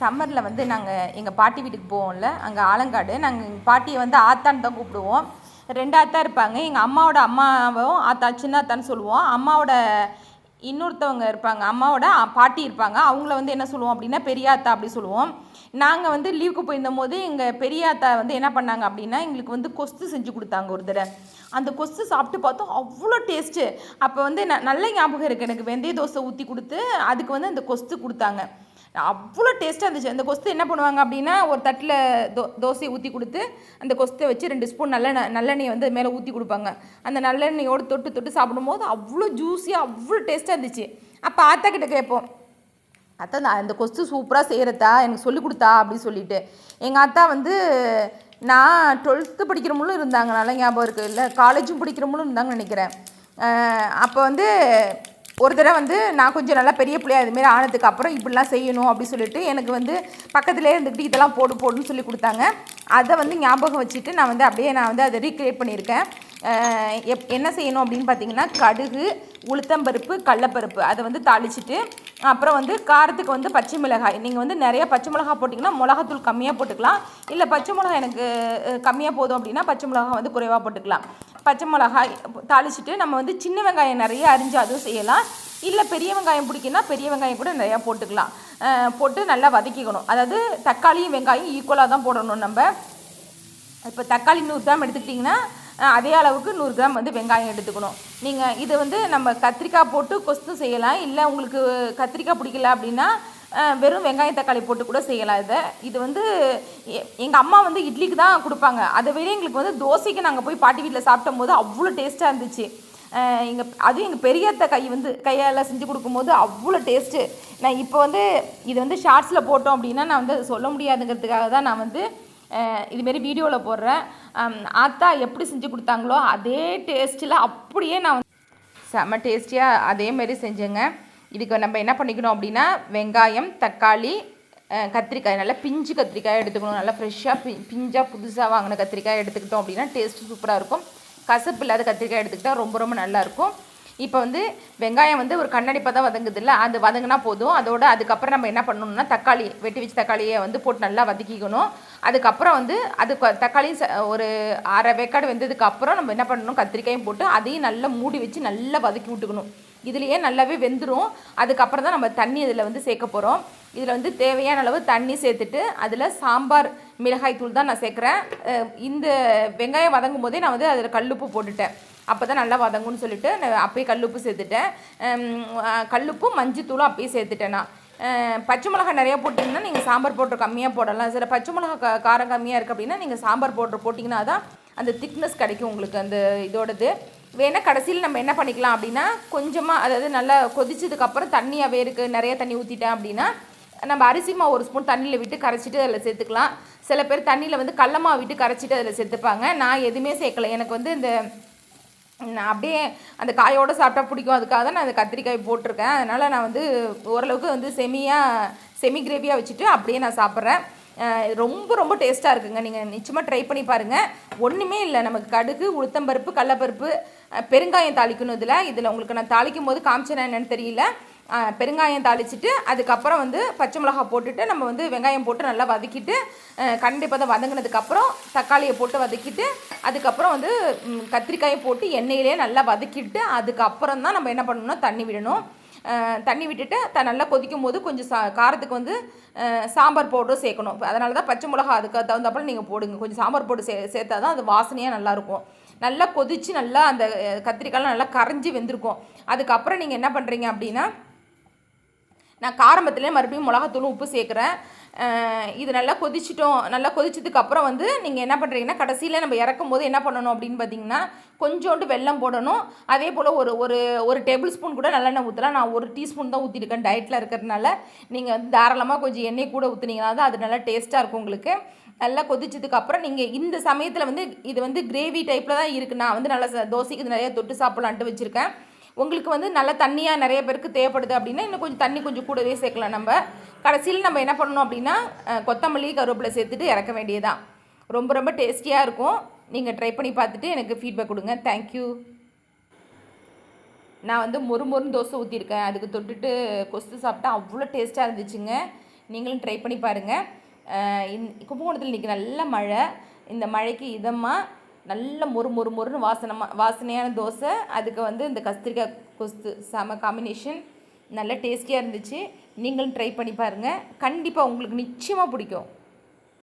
சம்மரில் வந்து நாங்கள் எங்கள் பாட்டி வீட்டுக்கு போவோம்ல அங்கே ஆலங்காடு. நாங்கள் எங்கள் பாட்டியை வந்து ஆத்தான்னு தான் கூப்பிடுவோம். ரெண்டு ஆத்தா இருப்பாங்க. எங்கள் அம்மாவோட அம்மாவும் ஆத்தா சின்ன ஆத்தான்னு சொல்லுவோம். அம்மாவோட இன்னொருத்தவங்க இருப்பாங்க. அம்மாவோட பாட்டி இருப்பாங்க. அவங்கள வந்து என்ன சொல்லுவோம் அப்படின்னா பெரியாத்தா அப்படி சொல்லுவோம். நாங்கள் வந்து லீவுக்கு போயிருந்தபோது எங்கள் பெரியாத்தா வந்து என்ன பண்ணாங்க அப்படின்னா எங்களுக்கு வந்து கொஸ்து செஞ்சு கொடுத்தாங்க ஒரு தடவை. அந்த கொஸ்து சாப்பிட்டு பார்த்தோம். அவ்வளோ டேஸ்ட்டு. அப்போ வந்து ந நல்ல ஞாபகம் இருக்குது எனக்கு. வெந்தய தோசை ஊற்றி கொடுத்து அதுக்கு வந்து அந்த கொஸ்து கொடுத்தாங்க. அவ்வளோ டேஸ்ட்டாக இருந்துச்சு. அந்த கொஸ்து என்ன பண்ணுவாங்க அப்படின்னா ஒரு தட்டில் தோ தோசையை ஊற்றி கொடுத்து அந்த கொஸ்தை வச்சு ரெண்டு ஸ்பூன் நல்லெண்ணெய் நல்லெண்ணெயை வந்து மேலே ஊற்றி கொடுப்பாங்க. அந்த நல்லெண்ணெயோடு தொட்டு தொட்டு சாப்பிடும்போது அவ்வளோ ஜூஸியாக அவ்வளோ டேஸ்ட்டாக இருந்துச்சு. அப்போ ஆத்தா கிட்ட கேட்போம். அத்தா நான் இந்த கொஸ்து சூப்பராக செய்கிறதா எனக்கு சொல்லி கொடுத்தா அப்படின்னு சொல்லிட்டு. எங்கள் அத்தா வந்து நான் டுவெல்த்து படிக்கிறவங்களும் இருந்தாங்க. நல்லா ஞாபகம் இருக்குது இல்லை காலேஜும் படிக்கிறவங்களும் இருந்தாங்கன்னு நினைக்கிறேன். அப்போ வந்து ஒரு தடவை வந்து நான் கொஞ்சம் நல்லா பெரிய பிள்ளையா இதுமாரி ஆனதுக்கு அப்புறம் இப்படிலாம் செய்யணும் அப்படின்னு சொல்லிட்டு எனக்கு வந்து பக்கத்துலேயே இருந்துக்கிட்டு இதெல்லாம் போடு போடுன்னு சொல்லி கொடுத்தாங்க. அதை வந்து ஞாபகம் வச்சுட்டு நான் வந்து அப்படியே நான் வந்து அதை ரீக்ரியேட் பண்ணியிருக்கேன். எப் என்ன செய்யணும் அப்படின்னு பார்த்தீங்கன்னா கடுகு உளுத்தம்பருப்பு கடலப்பருப்பு அதை வந்து தாளிச்சிட்டு அப்புறம் வந்து காரத்துக்கு வந்து பச்சை மிளகாய். நீங்கள் வந்து நிறைய பச்சை மிளகாய் போட்டிங்கன்னா மிளகாத்தூள் கம்மியாக போட்டுக்கலாம். இல்லை பச்சை மிளகாய் எனக்கு கம்மியாக போதும் அப்படின்னா பச்சை மிளகாய் வந்து குறைவாக போட்டுக்கலாம். பச்சை மிளகாய் தாளிச்சிட்டு நம்ம வந்து சின்ன வெங்காயம் நிறைய அரிஞ்சு அதுவும் செய்யலாம். இல்லை பெரிய வெங்காயம் பிடிக்குன்னா பெரிய வெங்காயம் கூட நிறையா போட்டுக்கலாம். போட்டு நல்லா வதக்கிக்கணும். அதாவது தக்காளியும் வெங்காயம் ஈக்குவலாக தான் போடணும் நம்ம. இப்போ தக்காளி நூறு கிராம் எடுத்துக்கிட்டிங்கன்னா அதே அளவுக்கு நூறு கிராம் வந்து வெங்காயம் எடுத்துக்கணும். நீங்கள் இது வந்து நம்ம கத்திரிக்காய் போட்டு கொஸ்து செய்யலாம். இல்லை உங்களுக்கு கத்திரிக்காய் பிடிக்கல அப்படின்னா வெறும் வெங்காயம் தக்காளி போட்டு கூட செய்யலாம் இதை. இது வந்து எங்கள் அம்மா வந்து இட்லிக்கு தான் கொடுப்பாங்க. அதை விட எங்களுக்கு வந்து தோசைக்கு நாங்கள் போய் பாட்டி வீட்டில் சாப்பிட்டும் போது அவ்வளோ டேஸ்ட்டாக இருந்துச்சு. எங்கள் அதுவும் எங்கள் பெரியத்த கை வந்து கையால் செஞ்சு கொடுக்கும்போது அவ்வளோ டேஸ்ட்டு. நான் இப்போ வந்து இது வந்து ஷார்ட்ஸில் போட்டோம் அப்படின்னா நான் வந்து சொல்ல முடியாதுங்கிறதுக்காக தான் நான் வந்து இதுமாரி வீடியோவில் போடுறேன். ஆத்தா எப்படி செஞ்சு கொடுத்தாங்களோ அதே டேஸ்ட்டில் அப்படியே நான் வந்து செம்ம டேஸ்டியாக அதேமாரி செஞ்சேங்க. இதுக்கு நம்ம என்ன பண்ணிக்கணும் அப்படின்னா வெங்காயம் தக்காளி கத்திரிக்காய் நல்லா பிஞ்சு கத்திரிக்காய் எடுத்துக்கணும். நல்லா ஃப்ரெஷ்ஷாக பி பிஞ்சாக புதுசாக வாங்கின கத்திரிக்காய் எடுத்துக்கிட்டோம் அப்படின்னா டேஸ்ட்டு சூப்பராக இருக்கும். கசப்பு இல்லாத கத்திரிக்காய் எடுத்துக்கிட்டால் ரொம்ப ரொம்ப நல்லாயிருக்கும். இப்போ வந்து வெங்காயம் வந்து ஒரு கண்ணடிப்பாக தான் வதங்குது இல்லை அது வதங்கினா போதும். அதோட அதுக்கப்புறம் நம்ம என்ன பண்ணணும்னா தக்காளி வெட்டி வச்சு தக்காளியை வந்து போட்டு நல்லா வதக்கிக்கணும். அதுக்கப்புறம் வந்து அது தக்காளி தக்காளியும் ச- ஒரு அரை வேக்காடு வெந்ததுக்கு அப்புறம் நம்ம என்ன பண்ணணும் கத்திரிக்காயும் போட்டு அதையும் நல்லா மூடி வச்சு நல்லா வதக்கி விட்டுக்கணும். இதுலேயே நல்லாவே வெந்துடும் அதுக்கப்புறம் தான் நம்ம தண்ணி இதில் வந்து சேர்க்க போகிறோம் இதில் வந்து தேவையான அளவு தண்ணி சேர்த்துட்டு அதில் சாம்பார் மிளகாய் தூள் தான் நான் சேர்க்குறேன். இந்த வெங்காயம் வதங்கும் போதே நான் வந்து அதில் கல்லுப்பு போட்டுட்டேன். அப்போ தான் நல்லா வதங்கும்னு சொல்லிட்டு நான் அப்பயே கல்லுப்பு சேர்த்துட்டேன். கல்லுப்பும் மஞ்சத்தூளும் அப்பயே சேர்த்துட்டேன் நான். பச்சை மிளகாய் நிறையா போட்டிங்கன்னா நீங்கள் சாம்பார் போட்டு கம்மியாக போடலாம். சில பச்சை மிளகாய் காரம் கம்மியாக இருக்குது அப்படின்னா நீங்கள் சாம்பார் போட்டு போட்டிங்கன்னா தான் அந்த திக்னஸ் கிடைக்கும் உங்களுக்கு அந்த இதோடது. வேணால் கடைசியில் நம்ம என்ன பண்ணிக்கலாம் அப்படின்னா கொஞ்சமாக அதாவது நல்லா கொதிச்சதுக்கப்புறம் தண்ணியாகவே இருக்குது நிறைய தண்ணி ஊற்றிட்டேன் அப்படின்னா நம்ம அரிசி மாவு ஒரு ஸ்பூன் தண்ணியில் விட்டு கரைச்சிட்டு அதில் சேர்த்துக்கலாம். சில பேர் தண்ணியில் வந்து கடல மாவு விட்டு கரைச்சிட்டு அதில் சேர்த்துப்பாங்க. நான் எதுவுமே சேர்க்கல. எனக்கு வந்து இந்த நான் அப்படியே அந்த காயோடு சாப்பிட்டா பிடிக்கும். அதுக்காக தான் நான் அந்த கத்திரிக்காய் போட்டிருக்கேன். அதனால் நான் வந்து ஓரளவுக்கு வந்து செமியாக செமி கிரேவியாக வச்சுட்டு அப்படியே நான் சாப்பிட்றேன். ரொம்ப ரொம்ப டேஸ்ட்டாக இருக்குங்க. நீங்கள் நிச்சயமாக ட்ரை பண்ணி பாருங்கள் ஒன்றுமே இல்லை. நமக்கு கடுகு உளுத்தம்பருப்பு கடலப்பருப்பு பெருங்காயம் தாளிக்கணும் இதில் இதில் உங்களுக்கு நான் தாளிக்கும் போது காமிச்சேன் என்னன்னு தெரியல. பெருங்காயம் தாளிச்சிட்டு அதுக்கப்புறம் வந்து பச்சை மிளகாய் போட்டுட்டு நம்ம வந்து வெங்காயம் போட்டு நல்லா வதக்கிட்டு கண்டிப்பாக தான் வதங்கினதுக்கப்புறம் தக்காளியை போட்டு வதக்கிட்டு அதுக்கப்புறம் வந்து கத்திரிக்காயை போட்டு எண்ணெயிலே நல்லா வதக்கிட்டு அதுக்கப்புறம் தான் நம்ம என்ன பண்ணணும்னா தண்ணி விடணும். தண்ணி விட்டுட்டு த நல்லா கொதிக்கும் போது கொஞ்சம் சா காரத்துக்கு வந்து சாம்பார் பவுடரும் சேர்க்கணும். அதனால தான் பச்சை மிளகா அதுக்கு தகுந்தாப்புல நீங்கள் போடுங்க. கொஞ்சம் சாம்பார் பவுடர் சே சேர்த்தா தான் அது வாசனையாக நல்லாயிருக்கும் நல்லா கொதித்து நல்லா அந்த அஹ், கத்திரிக்காய்லாம் நல்லா கரைஞ்சி வெந்திருக்கும். அதுக்கப்புறம் நீங்கள் என்ன பண்ணுறீங்க அப்படின்னா நான் காரம்பத்துலேயே மறுபடியும் மிளகாத்தூளும் உப்பு சேர்க்குறேன். இது நல்லா கொதிச்சிட்டோம். நல்லா கொதிச்சதுக்கப்புறம் வந்து நீங்கள் என்ன பண்ணுறீங்கன்னா கடைசியில் நம்ம இறக்கும் போது என்ன பண்ணணும் அப்படின்னு பார்த்தீங்கன்னா கொஞ்சோண்டு வெல்லம் போடணும். அதே போல் ஒரு ஒரு ஒரு டேபிள் ஸ்பூன் கூட நல்லெண்ணெய் ஊற்றலாம் நான் ஒரு டீஸ்பூன் தான் ஊற்றிருக்கேன் டயட்டில் இருக்கிறதுனால. நீங்கள் வந்து தாராளமாக கொஞ்சம் எண்ணெய் கூட ஊற்றுனீங்கன்னா தான் அது நல்லா டேஸ்ட்டாக இருக்கும் உங்களுக்கு. நல்லா கொதிச்சதுக்கு அப்புறம் நீங்கள் இந்த சமயத்தில் வந்து இது வந்து கிரேவி டைப்பில் தான் இருக்குது நான் வந்து நல்லா தோசைக்கு இது நிறையா தொட்டு சாப்பிட்லான்ட்டு வச்சுருக்கேன். உங்களுக்கு வந்து நல்ல தண்ணியாக நிறைய பேருக்கு தேவைப்படுது அப்படின்னா இன்னும் கொஞ்சம் தண்ணி கொஞ்சம் கூடவே சேர்க்கலாம் நம்ம. கடைசியில் நம்ம என்ன பண்ணணும் அப்படின்னா கொத்தமல்லி கருவேப்பிலை சேர்த்துட்டு இறக்க வேண்டியதான் ரொம்ப ரொம்ப டேஸ்டியாக இருக்கும். நீங்கள் ட்ரை பண்ணி பார்த்துட்டு எனக்கு ஃபீட்பேக் கொடுங்க. தேங்க்யூ நான் வந்து மொறு மொறுன்னு தோசை ஊற்றிருக்கேன் அதுக்கு தொட்டுட்டு கொஸ்து சாப்பிட்டா அவ்வளோ டேஸ்ட்டாக இருந்துச்சுங்க. நீங்களும் ட்ரை பண்ணி பாருங்கள் கும்பகோணத்தில் இன்றைக்கி நல்ல மழை. இந்த மழைக்கு இதமாக நல்ல மொறு மொறு மொறுன்னு வாசனமாக வாசனையான தோசை. அதுக்கு வந்து இந்த கத்திரிக்காய் கொஸ்து செம காம்பினேஷன் நல்ல டேஸ்டியாக இருந்துச்சு. நீங்களும் ட்ரை பண்ணி பாருங்கள் கண்டிப்பாக உங்களுக்கு நிச்சயமாக பிடிக்கும்.